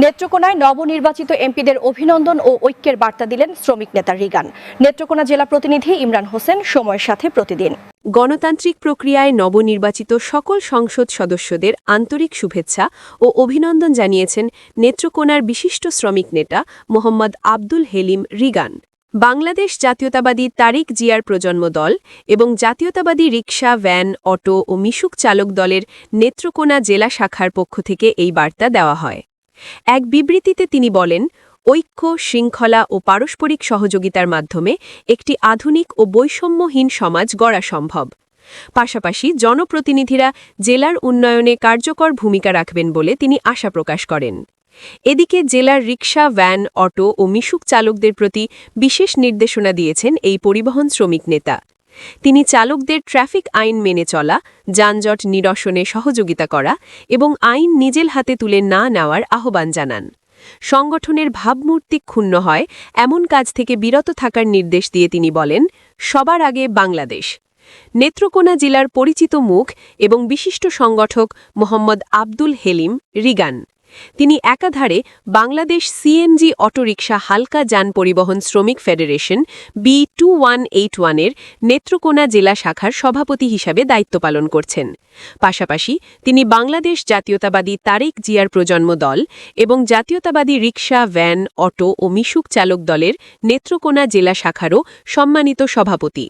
নেত্রকোনায় নবনির্বাচিত এমপিদের অভিনন্দন ও ঐক্যের বার্তা দিলেন শ্রমিক নেতা রিগান। নেত্রকোনা জেলা প্রতিনিধি ইমরান হোসেন সময়ের সাথে প্রতিদিন। গণতান্ত্রিক প্রক্রিয়ায় নবনির্বাচিত সকল সংসদ সদস্যদের আন্তরিক শুভেচ্ছা ও অভিনন্দন জানিয়েছেন নেত্রকোনার বিশিষ্ট শ্রমিক নেতা মোহাম্মদ আব্দুল হেলিম রিগান। বাংলাদেশ জাতীয়তাবাদী তারিক জিয়ার প্রজন্ম দল এবং জাতীয়তাবাদী রিকশা, ভ্যান, অটো ও মিশুক চালক দলের নেত্রকোনা জেলা শাখার পক্ষ থেকে এই বার্তা দেওয়া হয়। এক বিবৃতিতে তিনি বলেন, ঐক্য, শৃঙ্খলা ও পারস্পরিক সহযোগিতার মাধ্যমে একটি আধুনিক ও বৈষম্যহীন সমাজ গড়া সম্ভব। পাশাপাশি জনপ্রতিনিধিরা জেলার উন্নয়নে কার্যকর ভূমিকা রাখবেন বলে তিনি আশা প্রকাশ করেন। এদিকে জেলার রিকশা, ভ্যান, অটো ও মিশুক চালকদের প্রতি বিশেষ নির্দেশনা দিয়েছেন এই পরিবহন শ্রমিক নেতা। তিনি চালকদের ট্রাফিক আইন মেনে চলা, যানজট নিরসনে সহযোগিতা করা এবং আইন নিজের হাতে তুলে না নেওয়ার আহ্বান জানান। সংগঠনের ভাবমূর্তি ক্ষুণ্ণ হয় এমন কাজ থেকে বিরত থাকার নির্দেশ দিয়ে তিনি বলেন, সবার আগে বাংলাদেশ। নেত্রকোনা জেলার পরিচিত মুখ এবং বিশিষ্ট সংগঠক মোহাম্মদ আব্দুল হেলিম রিগান। তিনি একাধারে বাংলাদেশ সিএনজি অটোরিকশা হালকা যান পরিবহন শ্রমিক federation B two one eight ওয়ানের নেত্রকোনা জেলা শাখার সভাপতি হিসাবে দায়িত্ব পালন করছেন। পাশাপাশি তিনি বাংলাদেশ জাতীয়তাবাদী তারেক জিয়ার প্রজন্ম দল এবং জাতীয়তাবাদী রিকশা, ভ্যান, অটো ও মিশুক চালক দলের নেত্রকোনা জেলা শাখারও সম্মানিত সভাপতি।